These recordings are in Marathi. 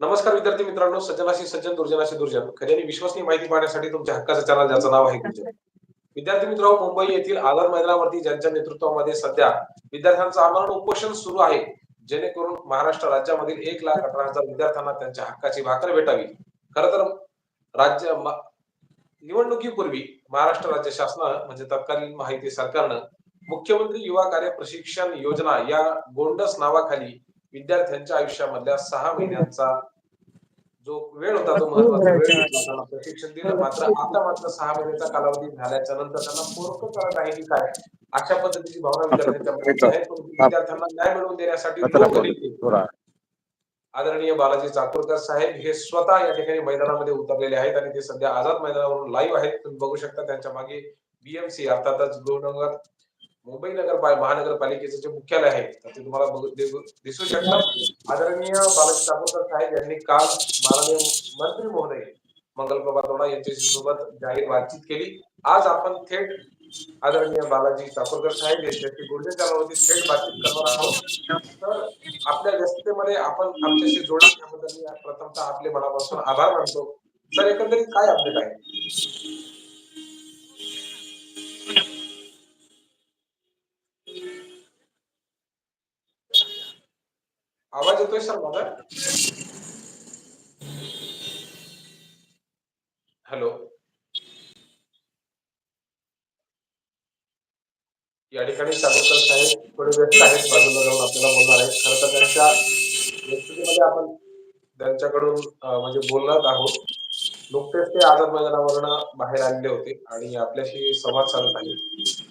नमस्कार विद्यार्थी मित्रांनो सज्जनाशी सज्जन दुर्जनाशी दुर्जन. खरी आणि विश्वसनीय माहिती पाहण्यासाठी तुमच्या हक्काचं चॅनल ज्याचं नाव आहे विद्यार्थी मित्र मुंबई येथील आधार मैदानावरती ज्यांच्या नेतृत्वामध्ये सध्या विद्यार्थ्यांचं आमरण उपोषण सुरू आहे जेणेकरून महाराष्ट्र राज्यामधील एक लाख अठरा हजार विद्यार्थ्यांना त्यांच्या हक्काची भाकर भेटावी. खर तर राज्य निवडणुकीपूर्वी महाराष्ट्र राज्य शासनानं म्हणजे तत्कालीन माहिती सरकारनं मुख्यमंत्री युवा कार्य प्रशिक्षण योजना या गोंडस नावाखाली विद्यार्थ्यांच्या आयुष्यामधल्या सहा महिन्यांचा जो वेळ होता तो महत्त्वाचा वेळ प्रशिक्षण दिलं मात्र आता मात्र सहा महिन्याचा कालावधी झाल्याच्यानंतर त्यांना पोरकं करत आहे की काय अशा पद्धतीची भावना विद्यार्थ्यांच्या आहे. विद्यार्थ्यांना न्याय मिळवून देण्यासाठी लोकनेते आदरणीय बालाजी चाकूरकर साहेब हे स्वतः या ठिकाणी मैदानामध्ये उतरलेले आहेत आणि ते सध्या आझाद मैदानावरून लाईव्ह आहेत. तुम्ही बघू शकता त्यांच्या मागे बीएमसी अर्थातच गृहनगर मुंबई नगर महानगरपालिकेचं जे मुख्यालय आहे तर ते तुम्हाला बघू- दिसू शकतात आदरणीय बालाजी चाकूरकर साहेब यांनी काल माननीय मंत्री महोदय मंगलप्रभा तोडा यांच्याशी सोबत जाहीर बातचीत केली. आज आपण थेट आदरणीय बालाजी चाकूरकर साहेब यांच्याशी गोल्डन थेट बातचीत करणार आहोत. तर आपल्या व्यस्ततेमध्ये आपण आमच्याशी जोडा. त्याबद्दल मी प्रथमतः आपले मनापासून आभार मानतो. सर एकंदरीत काय अपडेट आहे? आवाज येतोय सर माझा हॅलो. या ठिकाणी सागरकर साहेब थोडे व्यस्त आहेत बाजूला जाऊन आपल्याला बोलणार आहेत. खरं तर त्यांच्या व्यक्तीमध्ये आपण त्यांच्याकडून म्हणजे बोलणार आहोत. नुकतेच ते आझाद मैदानावरनं बाहेर आलेले होते आणि आपल्याशी संवाद साधत आहेत.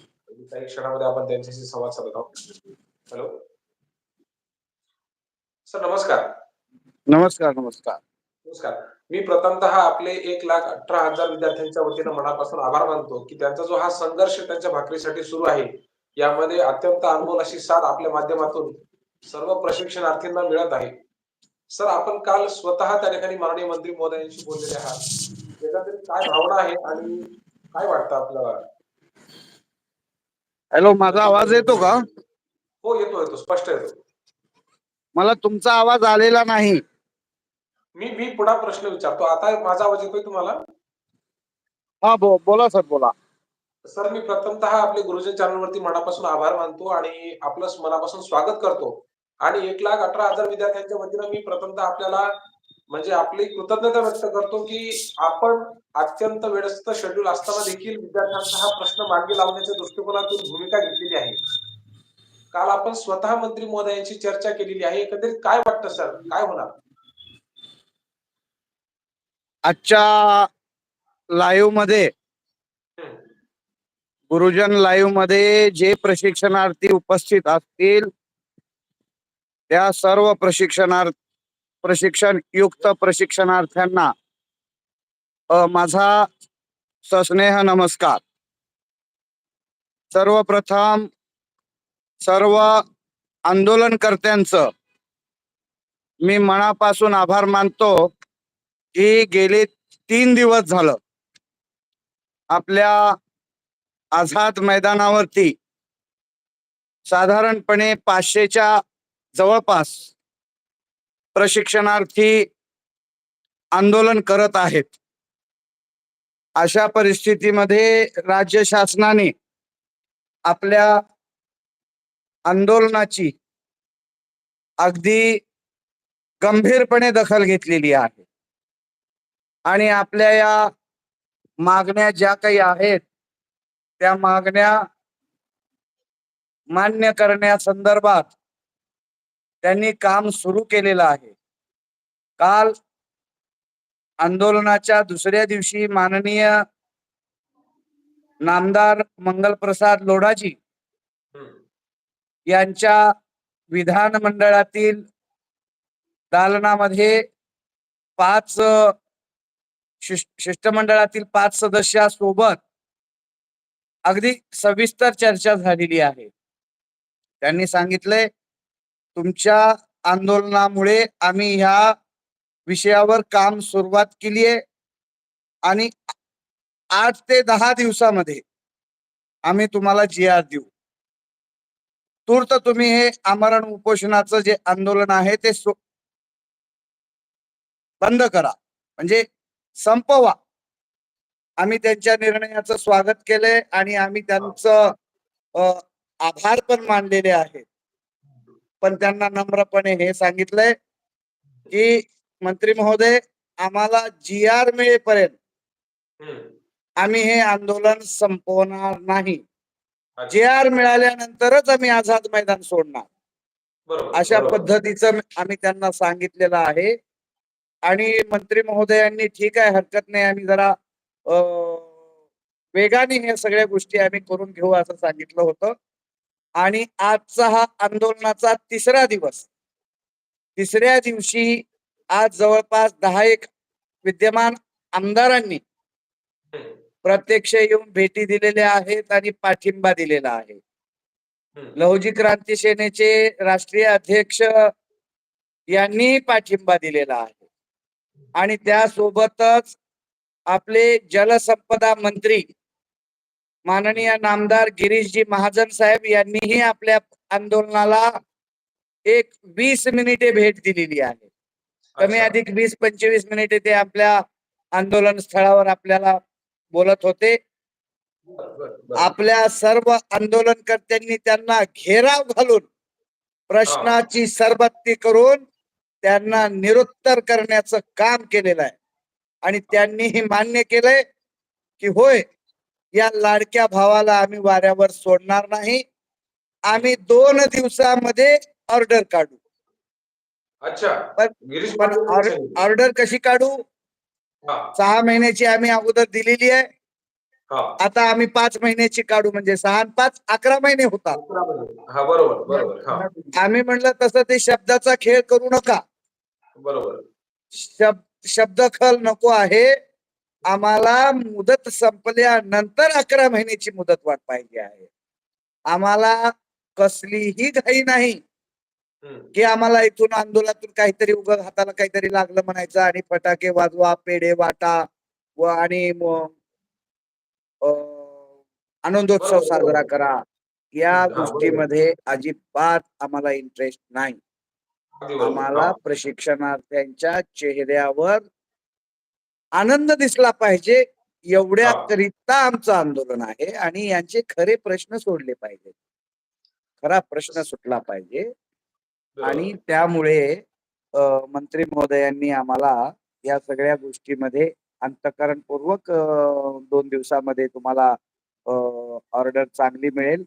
काही क्षणामध्ये आपण त्यांच्याशी संवाद साधत आहोत. हॅलो. सर नमस्कार. नमस्कार नमस्कार. नमस्कार. मी प्रथमतः आपले एक लाख अठरा हजार विद्यार्थ्यांच्या वतीनं मनापासून आभार मानतो की त्यांचा जो हा संघर्ष त्यांच्या भाकरीसाठी सुरू आहे यामध्ये अत्यंत अनमोल अशी साथ आपल्या माध्यमातून सर्व प्रशिक्षणार्थींना मिळत आहे. सर आपण काल स्वतः त्या ठिकाणी माननीय मंत्री महोदयांशी बोललेले आहात. एकंदरीत काय भावना आहे आणि काय वाटतं आपल्याला? हॅलो माझा आवाज येतो का? हो येतो येतो. स्पष्ट येतो. मला तुमचा आवाज आलेला नाही. मी मी पुन्हा प्रश्न विचारतो. आता माझा आवाज येतोय तुम्हाला? हा बो बोला सर बोला. सर मी प्रथमतः आपले गुरुजन चॅनलवरती मनापासून आभार मानतो आणि आपलं मनापासून स्वागत करतो. आणि एक लाख अठरा हजार विद्यार्थ्यांच्या वतीनं मी प्रथमतः आपल्याला म्हणजे आपली कृतज्ञता व्यक्त करतो की आपण अत्यंत व्यस्त शेड्यूल असताना देखील विद्यार्थ्यांचा हा प्रश्न मार्गी लावण्याच्या दृष्टिकोनातून भूमिका घेतलेली आहे. काल आपण स्वतः मंत्री महोदयांची चर्चा केलेली आहे. एकंदरीत काय वाटतं सर? काय होणार? आजच्या लाईव्हमध्ये. गुरुजन लाईव्हमध्ये जे प्रशिक्षणार्थी उपस्थित असतील त्या सर्व प्रशिक्षणार्थ प्रशिक्षण युक्त प्रशिक्षणार्थ्यांना माझा सस्नेह नमस्कार. सर्वप्रथम सर्व आंदोलनकर्त्यांचं मी मनापासून आभार मानतो की गेले तीन दिवस झालं आपल्या आझाद मैदानावरती साधारणपणे पाचशेच्या जवळपास प्रशिक्षणार्थी आंदोलन करत आहेत. अशा परिस्थितीमध्ये राज्य शासनाने आपल्या आंदोलनाची अगदी गंभीरपणे दखल घेतलेली आहे. आणि आपल्या या मागण्या ज्या काही आहेत त्या मागण्या मान्य करण्यासंदर्भात त्यांनी काम सुरू केलेलं आहे. काल आंदोलनाच्या दुसऱ्या दिवशी माननीय नामदार मंगलप्रसाद लोढाजी यांच्या विधानमंडळातील दालनामध्ये पाच शिष्टमंडळातील पाच सदस्यासोबत अगदी सविस्तर चर्चा झालेली आहे. त्यांनी सांगितले तुमच्या आंदोलनामुळे आम्ही ह्या विषयावर काम सुरुवात केली आहे आणि आठ ते दहा दिवसामध्ये आम्ही तुम्हाला जी आर देऊ. तूर्त तुम्ही हे आमरण उपोषणाचं जे आंदोलन आहे ते बंद करा म्हणजे संपवा आम्ही त्यांच्या निर्णयाचं स्वागत केलंय आणि आम्ही त्यांचं आभार पण मानलेले आहेत पण त्यांना नम्रपणे हे सांगितलंय की मंत्री महोदय आम्हाला जी आर मिळेपर्यंत. आम्ही हे आंदोलन संपवणार नाही. जे आर मिळाल्यानंतरच आम्ही आझाद मैदान सोडणार. अशा. पद्धतीचं आम्ही त्यांना सांगितलेलं आहे. आणि मंत्री महोदयांनी ठीक आहे हरकत नाही. आम्ही जरा वेगाने हे सगळ्या गोष्टी आम्ही करून घेऊ असं सांगितलं होतं. आणि आजचा हा आंदोलनाचा तिसरा दिवस. तिसऱ्या दिवशी आज जवळपास दहा एक विद्यमान आमदारांनी. प्रत्यक्ष येऊन भेटी दिलेल्या आहेत आणि पाठिंबा दिलेला आहे. लहुजी क्रांती सेनेचे राष्ट्रीय अध्यक्ष यांनी पाठिंबा दिलेला आहे आणि त्यासोबतच आपले जलसंपदा मंत्री माननीय नामदार गिरीशजी महाजन साहेब यांनीही आपल्या आंदोलनाला एक वीस मिनिटे भेट दिलेली आहे कमी. अधिक वीस पंचवीस मिनिटे ते आपल्या आंदोलन स्थळावर आपल्याला बोलत होते. आपल्या सर्व आंदोलनकर्त्यांनी त्यांना घेराव घालून प्रश्नाची सरबत्ती करून त्यांना निरुत्तर करण्याचं काम केलेलं आहे. आणि त्यांनी हे मान्य केलंय की होय या लाडक्या भावाला आम्ही वाऱ्यावर सोडणार नाही. आम्ही दोन दिवसामध्ये ऑर्डर काढू. अच्छा. ऑर्डर कशी काढू? सहा महिन्याची आम्ही अगोदर दिलेली आहे. आता आम्ही पाच महिन्याची काढू म्हणजे सहा पाच अकरा महिने होतात. हा बरोबर बरोबर. हा. आम्ही म्हणलं तसं ते शब्दाचा खेळ करू नका. बरोबर. शब्द शब्दखल नको आहे. आम्हाला मुदत संपल्यानंतर अकरा महिन्याची मुदत वाट पाहिजे आहे. आम्हाला कसलीही घाई नाही. की आम्हाला इथून आंदोलनातून काहीतरी उग हाताला काहीतरी लागलं म्हणायचं आणि फटाके वाजवा पेढे वाटा व आणि आनंदोत्सव साजरा. करा या. गोष्टीमध्ये अजिबात आम्हाला इंटरेस्ट नाही. आम्हाला. प्रशिक्षणार्थ्यांच्या चेहऱ्यावर आनंद दिसला पाहिजे एवढ्या. करिता आमचं आंदोलन आहे आणि यांचे खरे प्रश्न सोडले पाहिजे खरा प्रश्न सुटला पाहिजे. आणि त्यामुळे अ, मंत्री महोदयांनी आम्हाला या सगळ्या गोष्टीमध्ये अंतकरणपूर्वक अ, दोन दिवसामध्ये तुम्हाला ऑर्डर चांगली मिळेल.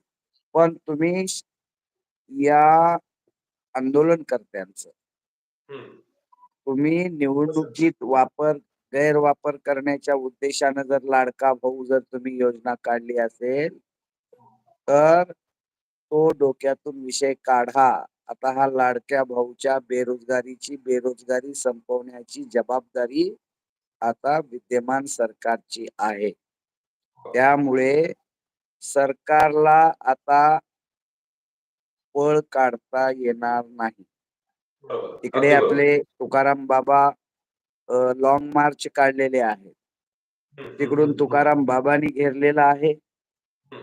पण तुम्ही श- या आंदोलनकर्त्यांचं हम्म. तुम्ही निवडणुकीत वापर गैरवापर करण्याच्या उद्देशानं जर लाडका भाऊ जर तुम्ही योजना काढली असेल तर तो डोक्यातून विषय काढा. आता हा लाडक्या भाऊच्या बेरोजगारीची बेरोजगारी संपवण्याची जबाबदारी आता विद्यमान सरकारची आहे त्यामुळे सरकारला आता पळ काढता येणार नाही. तिकडे. आपले तुकाराम बाबा लॉंग मार्च काढलेले आहेत. तिकडून. तुकाराम बाबांनी घेरलेला आहे.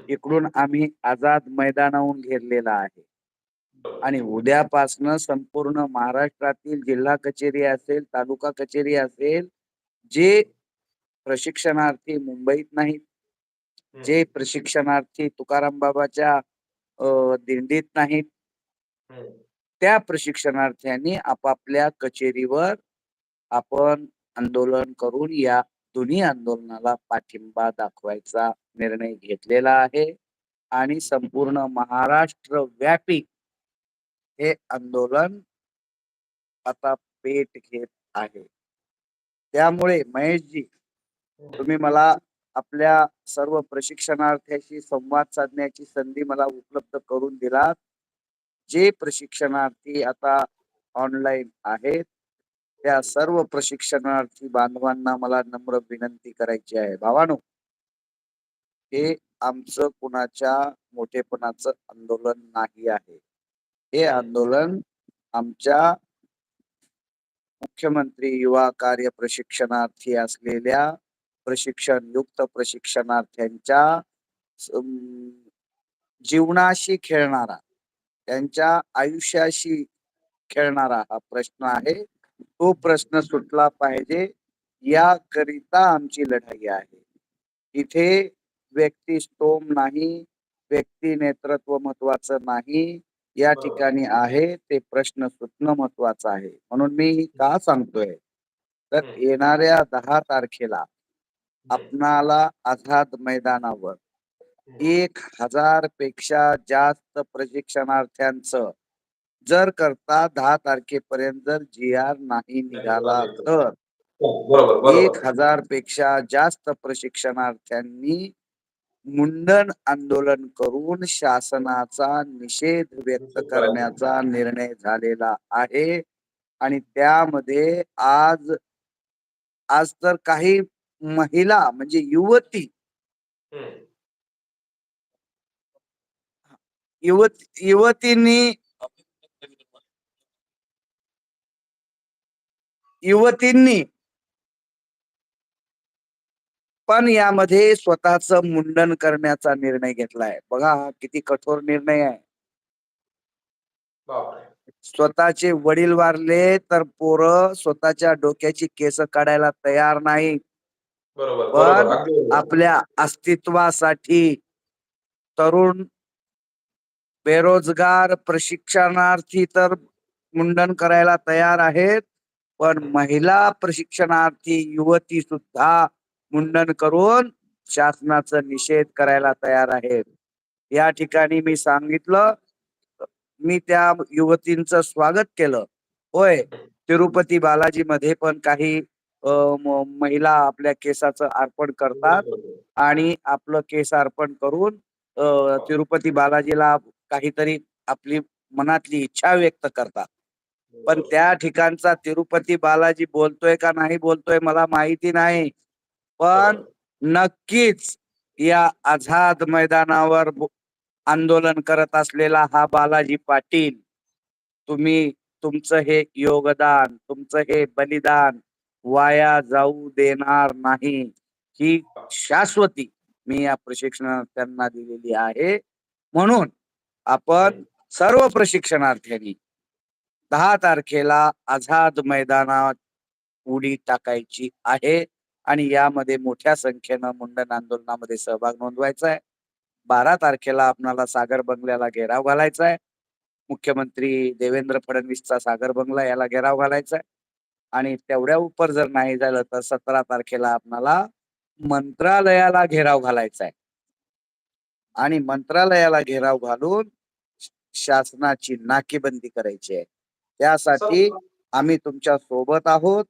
इकडून आम्ही आझाद मैदानाहून घेरलेला आहे. आणि उद्यापासनं संपूर्ण महाराष्ट्रातील जिल्हा कचेरी असेल तालुका कचेरी असेल जे प्रशिक्षणार्थी मुंबईत नाहीत. जे प्रशिक्षणार्थी तुकाराम बाबाच्या दिंडीत नाहीत. त्या प्रशिक्षणार्थ्यांनी आपापल्या कचेरीवर आपण आंदोलन करून या दोन्ही आंदोलनाला पाठिंबा दाखवायचा निर्णय घेतलेला आहे आणि संपूर्ण महाराष्ट्र व्यापी हे आंदोलन आता पेट घेत आहे. त्यामुळे महेशजी तुम्ही मला आपल्या सर्व प्रशिक्षणार्थ्याशी संवाद साधण्याची संधी मला उपलब्ध करून दिलात. जे प्रशिक्षणार्थी आता ऑनलाईन आहेत त्या सर्व प्रशिक्षणार्थी बांधवांना मला नम्र विनंती करायची आहे. भावानो हे आमचं कुणाच्या मोठेपणाचं आंदोलन नाही आहे. हे आंदोलन आमच्या मुख्यमंत्री युवा कार्य प्रशिक्षणार्थी असलेल्या प्रशिक्षण युक्त प्रशिक्षणार्थ्यांच्या जीवनाशी खेळणारा त्यांच्या आयुष्याशी खेळणारा हा प्रश्न आहे. तो प्रश्न सुटला पाहिजे. याकरिता आमची लढाई आहे. इथे व्यक्ती स्तोम नाही व्यक्ती नेतृत्व महत्वाचं नाही. या. ठिकाणी आहे ते प्रश्न सुटणं महत्वाचं आहे. म्हणून मी का सांगतोय? तर. येणाऱ्या दहा तारखेला आपणाला आझाद मैदानावर एक हजारपेक्षा जास्त प्रशिक्षणार्थ्यांचं जर करता दहा तारखेपर्यंत जर जी आर नाही निघाला तर हो, एक हजारपेक्षा जास्त प्रशिक्षणार्थ्यांनी मुंडन आंदोलन करून शासनाचा निषेध व्यक्त. करण्याचा निर्णय झालेला आहे आणि त्यामध्ये आज आज तर काही महिला म्हणजे युवती. युवत युवतींनी युवतींनी पण यामध्ये स्वतःच मुंडन करण्याचा निर्णय घेतलाय. बघा हा किती कठोर निर्णय आहे. बापरे. स्वतःचे वडील वारले तर पोरं स्वतःच्या डोक्याची केस काढायला तयार नाही. बरोबर पण बरोबर अगदी बरोबर. आपल्या अस्तित्वासाठी तरुण बेरोजगार प्रशिक्षणार्थी तर मुंडन करायला तयार आहेत. पण महिला प्रशिक्षणार्थी युवती सुद्धा मुंडन करून शासनाचा निषेध करायला तयार आहेत. या ठिकाणी मी सांगितलं मी त्या युवतींचं स्वागत केलं. होय तिरुपती बालाजी मध्ये पण काही महिला आपल्या केसाचं अर्पण करतात आणि आपलं केस अर्पण करून तिरुपती बालाजीला काहीतरी आपली मनातली इच्छा व्यक्त करतात. पण त्या ठिकाणचा तिरुपती बालाजी बोलतोय का नाही बोलतोय मला माहिती नाही. पण नक्कीच या आझाद मैदानावर आंदोलन करत असलेला हा बालाजी पाटील तुम्ही तुमचं हे योगदान तुमचं हे बलिदान वाया जाऊ देणार नाही ही शाश्वती मी या प्रशिक्षणार्थ्यांना दिलेली आहे. म्हणून आपण सर्व प्रशिक्षणार्थ्यांनी दहा तारखेला आझाद मैदानात उडी टाकायची आहे. आणि यामध्ये मोठ्या संख्येनं मुंडन आंदोलनामध्ये सहभाग नोंदवायचा आहे. बारा तारखेला आपणाला सागर बंगल्याला घेराव घालायचा आहे. मुख्यमंत्री देवेंद्र फडणवीसचा सागर बंगला याला घेराव घालायचा आहे. आणि तेवढ्या उपर जर नाही झालं तर सतरा तारखेला आपणाला मंत्रालयाला घेराव घालायचा आहे. आणि मंत्रालयाला घेराव घालून शासनाची नाकेबंदी करायची आहे. त्यासाठी आम्ही तुमच्यासोबत आहोत.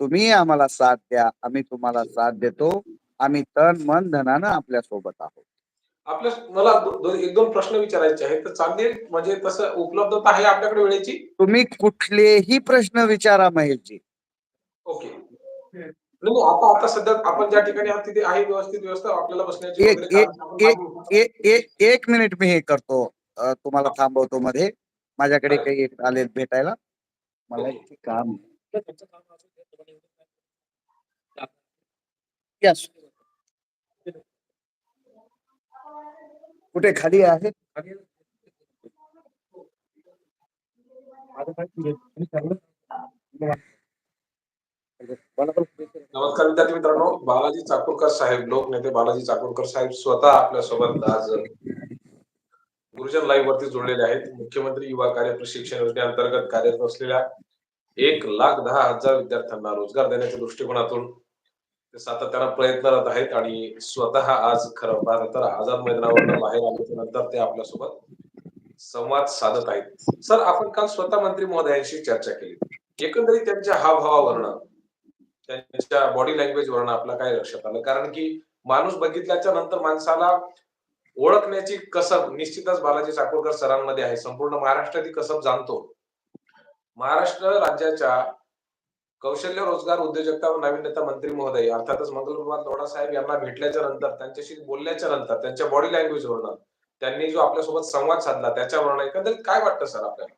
तुम्ही आम्हाला साथ द्या आम्ही तुम्हाला साथ देतो आम्ही तन मन धनानं आपल्यासोबत आहोत. आपल्या मला दो- एक दोन प्रश्न विचारायचे आहेत. तर चांदेल म्हणजे तसं उपलब्धता आहे आपल्याकडे वेळेची? तुम्ही कुठलेही प्रश्न विचारा महेशजी. ओके. नाही नाही, आता आता सध्या आपण ज्या ठिकाणी आहात तिथे आहे व्यवस्थित व्यवस्था. आपल्याला बसण्याची एक- वगैरे एक- कारण आपण एक- थांबू. ए- ए- एक मिनिट मी हे करतो. अ, तुम्हाला थांबवतो मध्ये. माझ्याकडे काही एक आले भेटायला. मला. इथे काम. यस कुठे? खाली आहे? नमस्कार विद्यार्थी मित्रांनो बालाजी चाकूरकर साहेब लोकनेते बालाजी चाकूरकर साहेब स्वतः आपल्यासोबत आज गुरुजन लाईव्ह वरती जोडलेले आहेत. मुख्यमंत्री युवा कार्य प्रशिक्षण योजनेअंतर्गत कार्यरत असलेल्या एक लाख दहा हजार विद्यार्थ्यांना रोजगार देण्याच्या दृष्टिकोनातून ते सातत्यानं प्रयत्नरत आहेत आणि स्वतः आज खरं पाहता तर आझाद मैदानावर बाहेर आल्याच्यानंतर ते आपल्यासोबत संवाद साधत आहेत. सर आपण काल स्वतः मंत्री महोदयांशी चर्चा केली. एकंदरीत त्यांच्या हावभावावरनं त्यांच्या बॉडी लँग्वेज वरनं आपलं काय लक्षात आलं? कारण की माणूस बघितल्याच्या नंतर माणसाला ओळखण्याची कसब निश्चितच बालाजी चाकोरकर सरांमध्ये आहे. संपूर्ण महाराष्ट्र ती कसब जाणतो. महाराष्ट्र राज्याच्या कौशल्य रोजगार उद्योजकता व नाविन्यता मंत्री महोदय. अर्थातच मंगलकुमार लोढा साहेब यांना भेटल्याच्या नंतर त्यांच्याशी बोलल्याच्या नंतर त्यांच्या बॉडी लँग्वेज वरनं त्यांनी जो आपल्यासोबत संवाद साधला त्याच्यावरनं एकंदरीत काय वाटतं सर आपल्याला?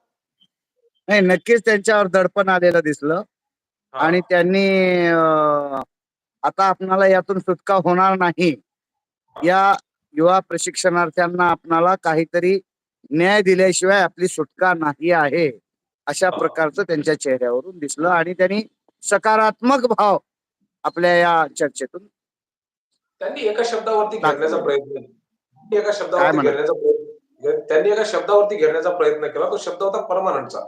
नाही नक्कीच त्यांच्यावर दडपण आलेलं दिसलं. आणि त्यांनी आता आपणाला यातून सुटका होणार नाही. या युवा प्रशिक्षणार्थ्यांना आपणाला काहीतरी न्याय दिल्याशिवाय आपली सुटका नाही आहे. अशा. प्रकारचं त्यांच्या चेहऱ्यावरून दिसलं आणि त्यांनी सकारात्मक भाव आपल्या या चर्चेतून त्यांनी एका शब्दावरती. घेरण्याचा प्रयत्न एका शब्दावरती म्हणा? घेरण्याचा प्रयत्न त्यांनी एका शब्दावरती घेरण्याचा प्रयत्न केला तो शब्द होता परमानंटचा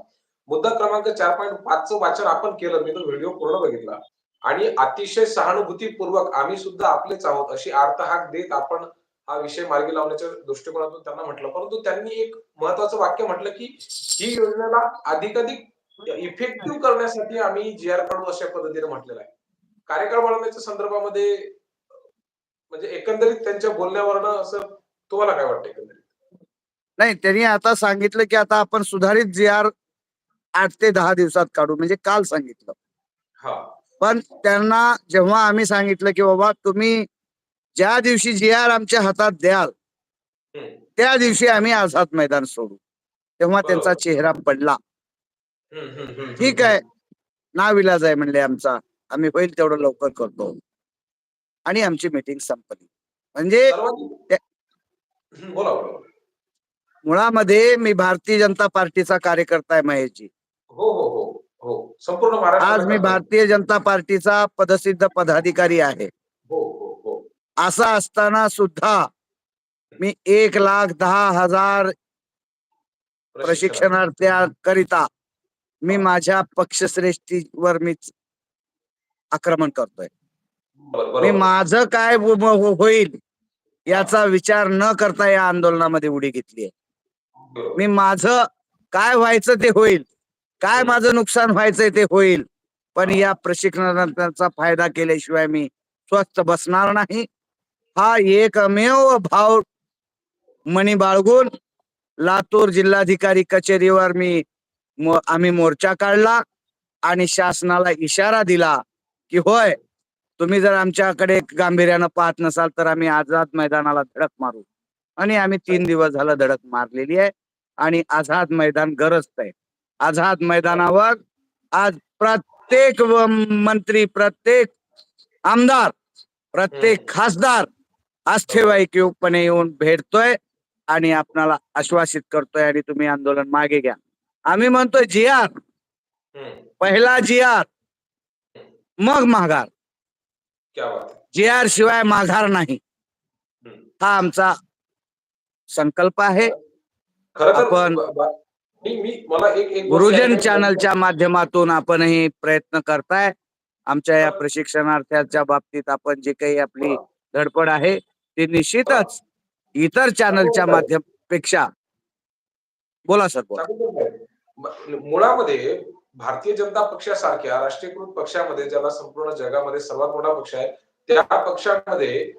मुद्दा क्रमांक चार पॉईंट पाचचं वाचन आपण केलं मी तो व्हिडिओ पूर्ण बघितला आणि अतिशय सहानुभूतीपूर्वक आम्ही सुद्धा आपलेच आहोत अशी अर्थहाक देत आपण हा विषय मार्गी लावण्याच्या दृष्टिकोनातून त्यांना म्हटलं. परंतु त्यांनी एक महत्वाचं वाक्य म्हटलं की ही योजनेला अधिकाधिक इफेक्टिव्ह करण्यासाठी आम्ही जी आर काढू अशा पद्धतीने म्हटलेलं आहे. कार्यकाळ वाढवण्याच्या संदर्भामध्ये म्हणजे एकंदरीत त्यांच्या बोलण्यावरनं असं तुम्हाला काय वाटतं एकंदरीत? नाही त्यांनी आता सांगितलं की आता आपण सुधारित जी आर आठ ते दहा दिवसात काढू म्हणजे काल सांगितलं. हा. पण त्यांना जेव्हा आम्ही सांगितलं की बाबा तुम्ही ज्या दिवशी जी आर आमच्या हातात द्याल. त्या दिवशी आम्ही आझाद मैदान सोडू. तेव्हा त्यांचा. चेहरा पडला. ठीक आहे. नाविलाज आहे म्हणले आमचा. आम्ही होईल तेवढं लवकर करतो. आणि आमची मीटिंग संपली. म्हणजे मुळामध्ये मी भारतीय जनता पार्टीचा कार्यकर्ता आहे महेशजी. हो हो हो हो. संपूर्ण आज मी भारतीय जनता पार्टीचा पदसिद्ध पदाधिकारी आहे. असं असताना सुद्धा मी एक लाख दहा हजार प्रशिक्षणार्थ्याकरिता मी माझ्या पक्षश्रेष्ठीवर मी आक्रमण करतोय मी. माझं काय हो- हो- होईल याचा विचार न करता या आंदोलनामध्ये उडी घेतली आहे. मी माझं काय व्हायचं ते होईल काय. माझं नुकसान व्हायचंय ते होईल पण या प्रशिक्षणार्थांचा फायदा केल्याशिवाय मी स्वस्त बसणार नाही हा एकमेव भाव मणी बाळगून लातूर जिल्हाधिकारी कचेरीवर मी मो- आम्ही मोर्चा काढला आणि शासनाला इशारा दिला की होय तुम्ही जर आमच्याकडे गांभीर्यानं पाहत नसाल तर आम्ही आझाद मैदानाला धडक मारू आणि आम्ही तीन दिवस झालं धडक मारलेली आहे आणि आझाद मैदान गरजत आहे आझाद मैदानावर आज प्रत्येक मंत्री प्रत्येक आमदार प्रत्येक हम्म. अस्थैवाईकपणे येऊन भेटतोय आणि आपणाला आश्वासित करतोय आणि तुम्ही आंदोलन मागे घ्या. आम्ही म्हणतोय जी आर हम्म, पहिला जी आर मग माघार. क्या बात आहे. जी आर शिवाय माघार नाही. हा आमचा संकल्प आहे. आपण- गुरुजन चॅनलच्या माध्यमातून आपणही प्रयत्न करताय. आमच्या या प्रशिक्षणार्थ्याच्या बाबतीत आपण जे काही आपली धडपड आहे ते निश्चितच इतर चॅनलच्या माध्यमापेक्षा. बोला सर बोला. मुळामध्ये भारतीय जनता पक्षासारख्या राष्ट्रीयकृत पक्षामध्ये ज्याला संपूर्ण जगामध्ये सर्वात मोठा पक्ष आहे त्या पक्षामध्ये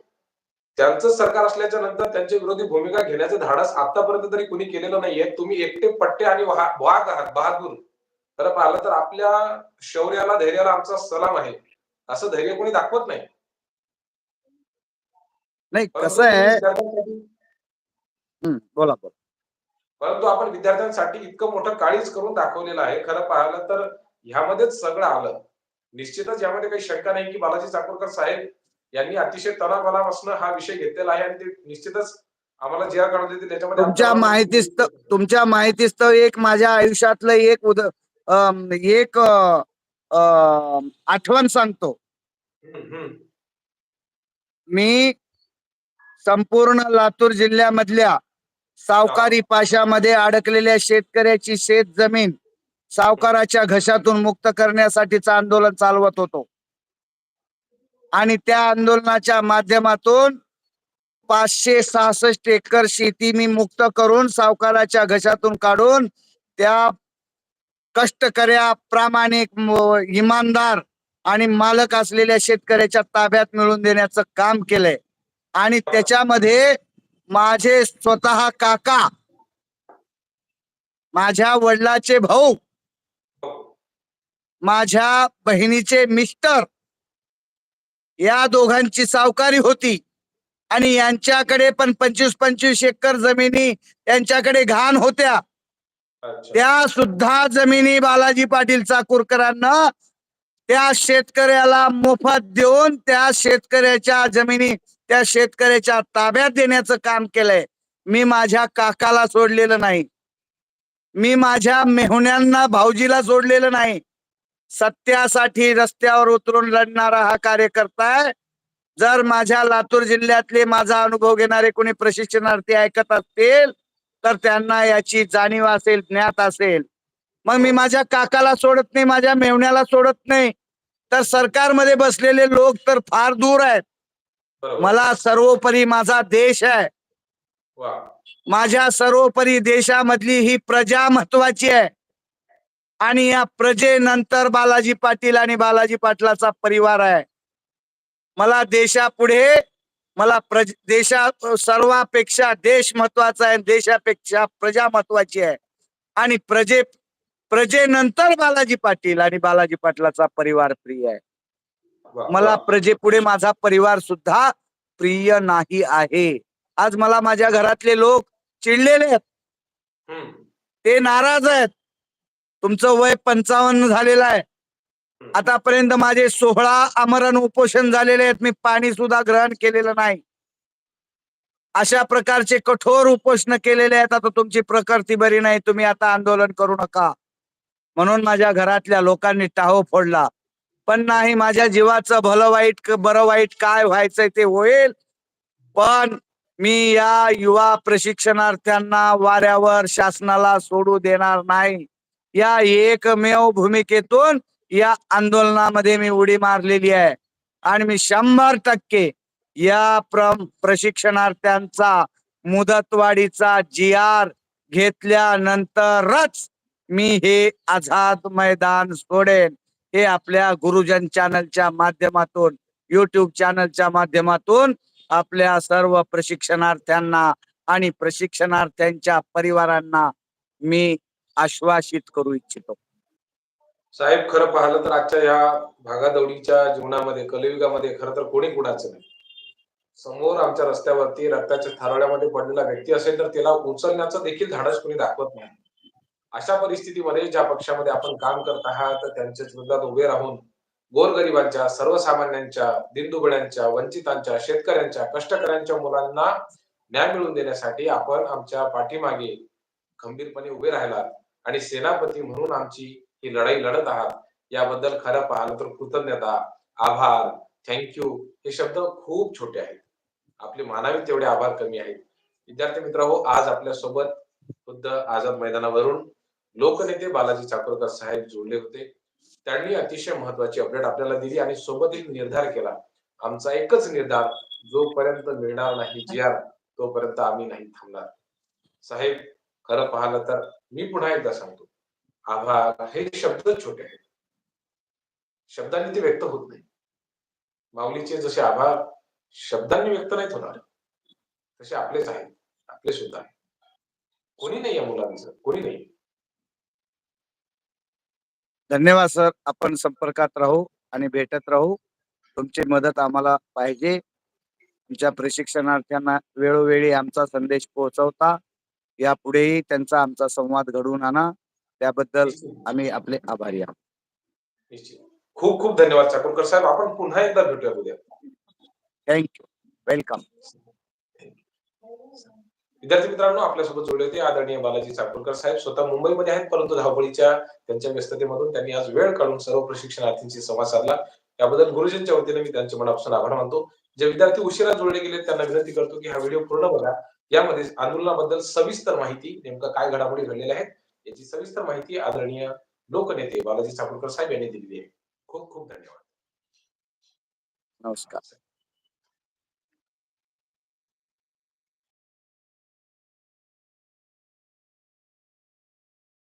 त्यांचं सरकार असल्याच्या नंतर त्यांची विरोधी भूमिका घेण्याचं धाडस आतापर्यंत तरी कुणी केलेलं नाहीये. तुम्ही एकटे पट्टे आणि वाह- वाघ आहात बहादूर. खरं पाहिलं तर आपल्या शौर्याला धैर्याला आमचा सलाम आहे. असं धैर्य कोणी दाखवत नाही. नाही कसं आहे बोला बोला. परंतु आपण विद्यार्थ्यांसाठी इतकं मोठं काळीच करून दाखवलेलं आहे खरं पाहिलं तर ह्यामध्येच सगळं आलं. निश्चितच यामध्ये काही शंका नाही की बालाजी चाकूरकर साहेब यांनी अतिशय तणावापासून हा विषय घेतलेला आहे आणि ते निश्चितच आम्हाला जे देतील त्याच्यामध्ये तुमच्या माहितीस्त तुमच्या माहितीस्तव एक माझ्या आयुष्यातलं एक उद एक आठवण सांगतो. मी संपूर्ण लातूर जिल्ह्यामधल्या सावकारी पाशामध्ये अडकलेल्या शेतकऱ्याची शेत जमीन सावकाराच्या घशातून मुक्त करण्यासाठीचं आंदोलन चालवत होतो. आणि त्या आंदोलनाच्या माध्यमातून पाचशे सहासष्ट एकर शेती मी मुक्त करून सावकाराच्या घशातून काढून त्या कष्टकऱ्या प्रामाणिक इमानदार आणि मालक असलेल्या शेतकऱ्याच्या ताब्यात मिळवून देण्याचं काम केलंय. आणि त्याच्यामध्ये माझे स्वतः काका माझ्या वडिलाचे भाऊ माझ्या बहिणीचे मिस्टर या दोघांची सावकारी होती आणि यांच्याकडे पण पंचवीस पंचवीस एकर जमिनी त्यांच्याकडे घाण होत्या. त्या सुद्धा जमिनी बालाजी पाटील चाकूरकरांना त्या शेतकऱ्याला मोफत देऊन त्या शेतकऱ्याच्या जमिनी त्या शेतकऱ्याच्या ताब्यात देण्याचं काम केलंय. मी माझ्या काकाला सोडलेलं नाही. मी माझ्या मेहुण्यांना भाऊजीला सोडलेलं नाही. सत्यासाठी रस्त्यावर उतरून लढणारा हा कार्यकर्ता आहे. जर माझ्या लातूर जिल्ह्यातले माझा अनुभव घेणारे कोणी प्रशिक्षणार्थी ऐकत असतील तर त्यांना याची जाणीव असेल ज्ञात असेल. मग मी माझ्या काकाला सोडत नाही माझ्या मेहुण्याला सोडत नाही. तर सरकारमध्ये बसलेले लोक तर फार दूर आहेत. मला सर्वोपरी माझा देश आहे. माझ्या सर्वोपरी देशामधली ही प्रजा महत्वाची आहे. आणि या प्रजेनंतर बालाजी पाटील आणि बालाजी पाटलाचा परिवार आहे. मला देशापुढे मला प्रज देशा सर्वापेक्षा देश महत्त्वाचा आहे देशापेक्षा प्रजा महत्वाची आहे. आणि प्रजे प्रजेनंतर बालाजी पाटील आणि बालाजी पाटलाचा परिवार प्रिय आहे. मला. प्रजेपुढे माझा परिवार सुद्धा प्रिय नाही आहे. आज मला माझ्या घरातले लोक चिडलेले आहेत. ते नाराज आहेत. तुमचं वय पंचावन्न झालेलं आहे. आतापर्यंत माझे सोहळा आमरण उपोषण झालेले आहेत. मी पाणी सुद्धा ग्रहण केलेलं नाही. अशा प्रकारचे कठोर उपोषण केलेले आहेत. आता तुमची प्रकृती बरी नाही. तुम्ही आता आंदोलन करू नका. म्हणून माझ्या घरातल्या लोकांनी टाहो फोडला. पण नाही माझ्या जीवाचं भलं वाईट बरं वाईट काय व्हायचंय ते होईल. पण मी या युवा प्रशिक्षणार्थ्यांना वाऱ्यावर शासनाला सोडू देणार नाही. या एकमेव भूमिकेतून या आंदोलनामध्ये मी उडी मारलेली आहे. आणि मी शंभर टक्के या प्र प्रशिक्षणार्थ्यांचा मुदतवाढीचा जी आर घेतल्यानंतरच मी हे आझाद मैदान सोडेन. हे आपल्या गुरुजन चॅनलच्या माध्यमातून युट्यूब चॅनलच्या माध्यमातून आपल्या सर्व प्रशिक्षणार्थ्यांना आणि प्रशिक्षणार्थ्यांच्या परिवारांना मी आश्वासित करू इच्छितो. साहेब खरं पाहिलं तर आजच्या या भागादौडीच्या जीवनामध्ये कलियुगामध्ये खरं तर कोणी कुणाचं नाही. समोर आमच्या रस्त्यावरती रक्ताच्या थारोळ्यामध्ये पडलेला व्यक्ती असेल तर त्याला उचलण्याचं देखील धाडस कोणी दाखवत नाही. अशा परिस्थितीमध्ये ज्या पक्षामध्ये आपण काम करत आहात त्यांच्या विरोधात उभे राहून गोरगरिबांच्या सर्वसामान्यांच्या दिनदुबळ्यांच्या वंचितांच्या शेतकऱ्यांच्या कष्टकऱ्यांच्या मुलांना न्याय मिळवून देण्यासाठी आपण आमच्या पाठीमागे खंबीरपणे उभे राहिलात आणि सेनापती म्हणून आमची ही लढाई लढत आहात याबद्दल खरं पाहिलं तर कृतज्ञता आभार थँक्यू हे शब्द खूप छोटे आहेत. आपले मानावे तेवढे आभार कमी आहेत. विद्यार्थी मित्र हो आज आपल्यासोबत खुद्द आझाद मैदानावरून लोकनेते बालाजी चाकोरकर साहेब जोडले होते. त्यांनी अतिशय महत्वाची अपडेट आपल्याला दिली आणि सोबत एक निर्धार केला. आमचा एकच निर्धार जोपर्यंत मिळणार नाही जी आर तोपर्यंत आम्ही नाही थांबणार. साहेब खरं पाहिलं तर मी पुन्हा एकदा सांगतो. आभार. हे शब्द छोटे आहेत. शब्दांनी ते व्यक्त होत नाही. माऊलीचे जसे आभार शब्दांनी व्यक्त नाहीत होणार. तसे आपलेच आहेत. आपले सुद्धा आहेत. कोणी नाही या मुलांचं. कोणी नाही. धन्यवाद सर. आपण संपर्कात राहू आणि भेटत राहू. तुमची मदत आम्हाला पाहिजे. तुमच्या प्रशिक्षणार्थ्यांना वेळोवेळी आमचा संदेश पोहोचवता. यापुढेही त्यांचा आमचा संवाद घडवून आणा. त्याबद्दल आम्ही आपले आभारी आहोत. खूप खूप धन्यवाद चाकूरकर साहेब. आपण पुन्हा एकदा भेटूया उद्या थँक्यू वेलकम विद्यार्थी मित्रांनो आपल्यासोबत जोडले होते आदरणीय बालाजी चाकूरकर साहेब. स्वतः मुंबईमध्ये आहेत परंतु धावपळीच्या त्यांच्या व्यस्ततेमधून त्यांनी आज वेळ काढून सर्व प्रशिक्षणार्थींशी संवाद साधला. त्याबद्दल गुरुजींच्या वतीने मी त्यांचे मनापासून आभार मानतो. जे विद्यार्थी उशिरा जोडले गेले त्यांना विनंती करतो की हा व्हिडिओ पूर्ण बघा. यामध्ये आंदोलनाबद्दल सविस्तर माहिती नेमकं काय घडामोडी घडलेल्या आहेत याची सविस्तर माहिती आदरणीय लोकनेते बालाजी चाकूरकर साहेब यांनी दिलेली आहे. खूप खूप धन्यवाद. नमस्कार.